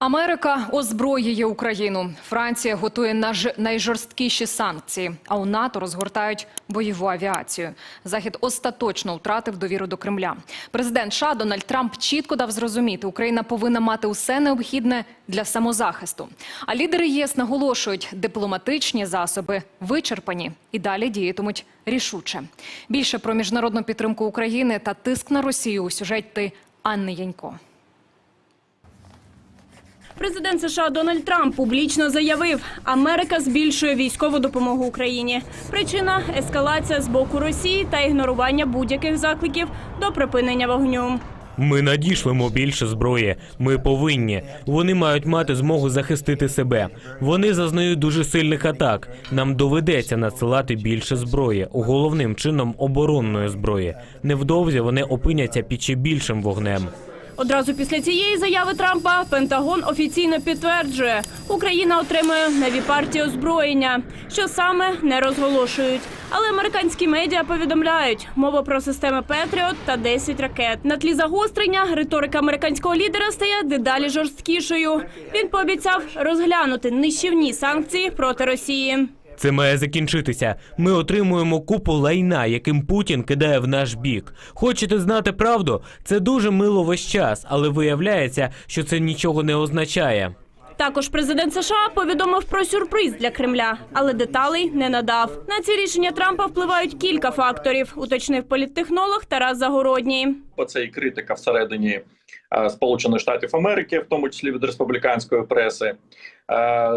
Америка озброює Україну. Франція готує найжорсткіші санкції. А у НАТО розгортають бойову авіацію. Захід остаточно втратив довіру до Кремля. Президент США Дональд Трамп чітко дав зрозуміти, Україна повинна мати усе необхідне для самозахисту. А лідери єС наголошують, дипломатичні засоби вичерпані і далі діятимуть рішуче. Більше про міжнародну підтримку України та тиск на Росію у сюжеті Анни Янько. Президент США Дональд Трамп публічно заявив, Америка збільшує військову допомогу Україні. Причина ескалація з боку Росії та ігнорування будь-яких закликів до припинення вогню. Ми надішлемо більше зброї. Ми повинні. Вони мають мати змогу захистити себе. Вони зазнають дуже сильних атак. Нам доведеться надсилати більше зброї, головним чином оборонної зброї. Невдовзі вони опиняться під ще більшим вогнем. Одразу після цієї заяви Трампа Пентагон офіційно підтверджує, Україна отримує нові партії озброєння, що саме не розголошують. Але американські медіа повідомляють мова про системи Петріот та 10 ракет. На тлі загострення риторика американського лідера стає дедалі жорсткішою. Він пообіцяв розглянути нищівні санкції проти Росії. Це має закінчитися. Ми отримуємо купу лайна, яким Путін кидає в наш бік. Хочете знати правду? Це дуже мило весь час, але виявляється, що це нічого не означає. Також президент США повідомив про сюрприз для Кремля, але деталей не надав. На ці рішення Трампа впливають кілька факторів, уточнив політтехнолог Тарас Загородній. це і критика всередині е, Сполучених Штатів Америки, в тому числі від республіканської преси. Е, е,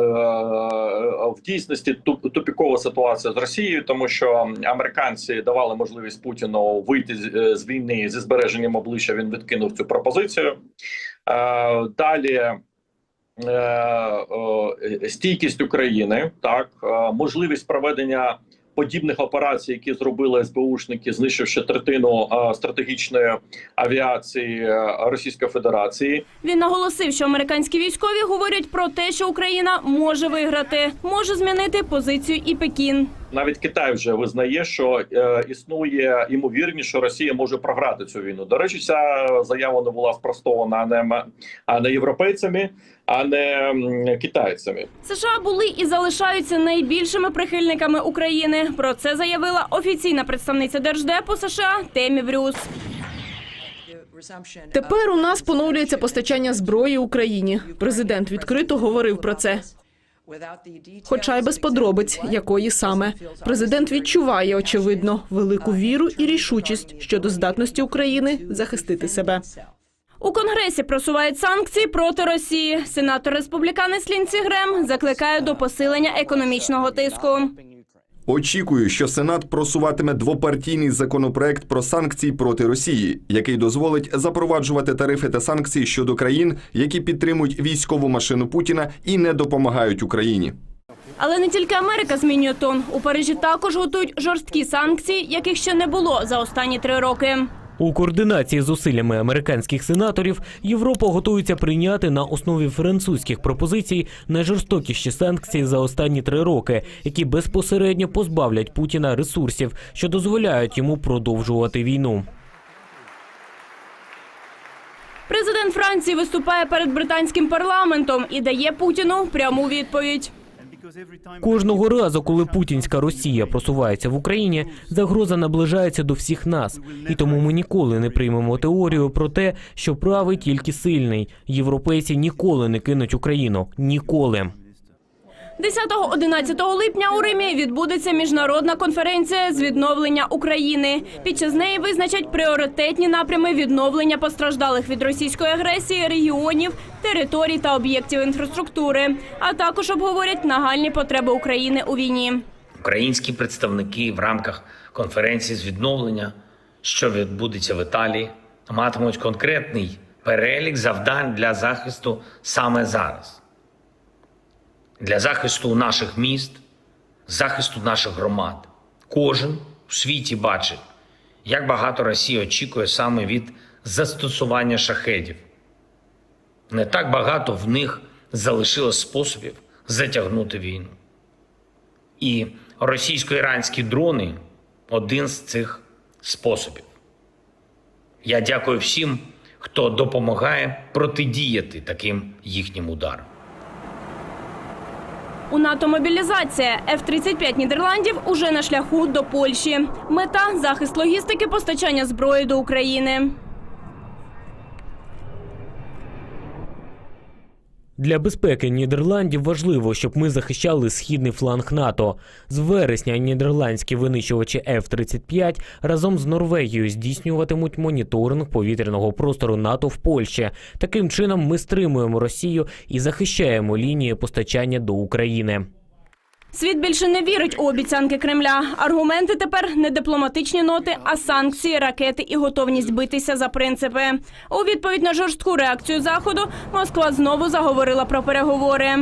В дійсності тупікова ситуація з Росією, тому що американці давали можливість Путіну вийти з- війни зі збереженням обличчя. Він відкинув цю пропозицію. Далі. Е, е, Стійкість України, так е, можливість проведення подібних операцій, які зробили СБУшники, знищивши третину стратегічної авіації Російської Федерації. Він наголосив, що американські військові говорять про те, що Україна може виграти, може змінити позицію і Пекін. Навіть Китай вже визнає, що е, існує ймовірність, що Росія може програти цю війну. До речі, ця заява не була спростована не а не європейцями, а не китайцями. США були і залишаються найбільшими прихильниками України. Про це заявила офіційна представниця держдепу США Темі Брюс. Тепер у нас поновлюється постачання зброї Україні. Президент відкрито говорив про це. Хоча й без подробиць, якої саме президент відчуває очевидно велику віру і рішучість щодо здатності України захистити себе. У Конгресі просувають санкції проти Росії. Сенатор республіканець Лінці Грем закликає до посилення економічного тиску. Очікую, що Сенат просуватиме двопартійний законопроект про санкції проти Росії, який дозволить запроваджувати тарифи та санкції щодо країн, які підтримують військову машину Путіна і не допомагають Україні. Але не тільки Америка змінює тон. У Парижі також готують жорсткі санкції, яких ще не було за останні три роки. У координації з зусиллями американських сенаторів Європа готується прийняти на основі французьких пропозицій найжорстокіші санкції за останні три роки, які безпосередньо позбавлять Путіна ресурсів, що дозволяють йому продовжувати війну. Президент Франції виступає перед британським парламентом і дає Путіну пряму відповідь. Кожного разу, коли путінська Росія просувається в Україні, загроза наближається до всіх нас, і тому ми ніколи не приймемо теорію про те, що правий тільки сильний. Європейці ніколи не кинуть Україну. Ніколи. 10-11 липня у Римі відбудеться міжнародна конференція з відновлення України. Під час неї визначать пріоритетні напрями відновлення постраждалих від російської агресії регіонів, територій та об'єктів інфраструктури, а також обговорять нагальні потреби України у війні. Українські представники в рамках конференції з відновлення, що відбудеться в Італії, матимуть конкретний перелік завдань для захисту саме зараз, для захисту наших міст, захисту наших громад. Кожен у світі бачить, як багато Росія очікує саме від застосування шахедів. Не так багато в них залишилось способів затягнути війну. І російсько-іранські дрони один з цих способів. Я дякую всім, хто допомагає протидіяти таким їхнім ударам. У НАТО мобілізація F-35 Нідерландів уже на шляху до Польщі. Мета захист логістики постачання зброї до України. Для безпеки Нідерландів важливо, щоб ми захищали східний фланг НАТО. З вересня нідерландські винищувачі F-35 разом з Норвегією здійснюватимуть моніторинг повітряного простору НАТО в Польщі. Таким чином ми стримуємо Росію і захищаємо лінії постачання до України. Світ більше не вірить у обіцянки Кремля. Аргументи тепер не дипломатичні ноти, а санкції, ракети і готовність битися за принципи. У відповідь на жорстку реакцію заходу Москва знову заговорила про переговори.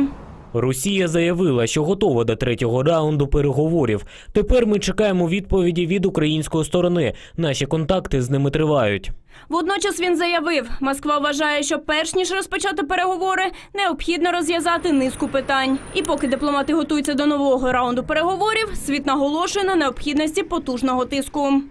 Росія заявила, що готова до третього раунду переговорів. Тепер ми чекаємо відповіді від української сторони. Наші контакти з ними тривають. Водночас він заявив, Москва вважає, що перш ніж розпочати переговори, необхідно розв'язати низку питань. І поки дипломати готуються до нового раунду переговорів, світ наголошує на необхідності потужного тиску.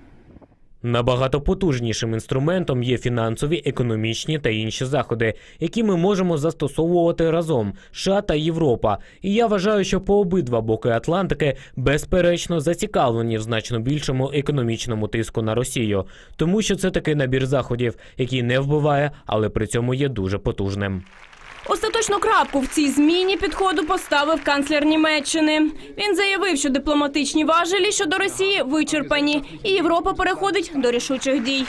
Набагато потужнішим інструментом є фінансові, економічні та інші заходи, які ми можемо застосовувати разом США та Європа. І я вважаю, що по обидва боки Атлантики безперечно зацікавлені в значно більшому економічному тиску на Росію, тому що це такий набір заходів, який не вбиває, але при цьому є дуже потужним. Остаточну крапку в цій зміні підходу поставив канцлер Німеччини. Він заявив, що дипломатичні важелі щодо Росії вичерпані, і Європа переходить до рішучих дій.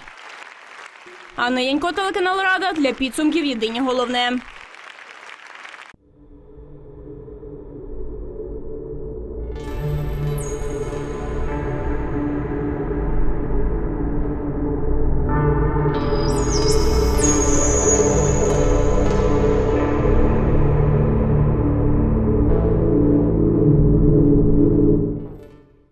Анна Янько, телеканал Рада для підсумків Єдині головне.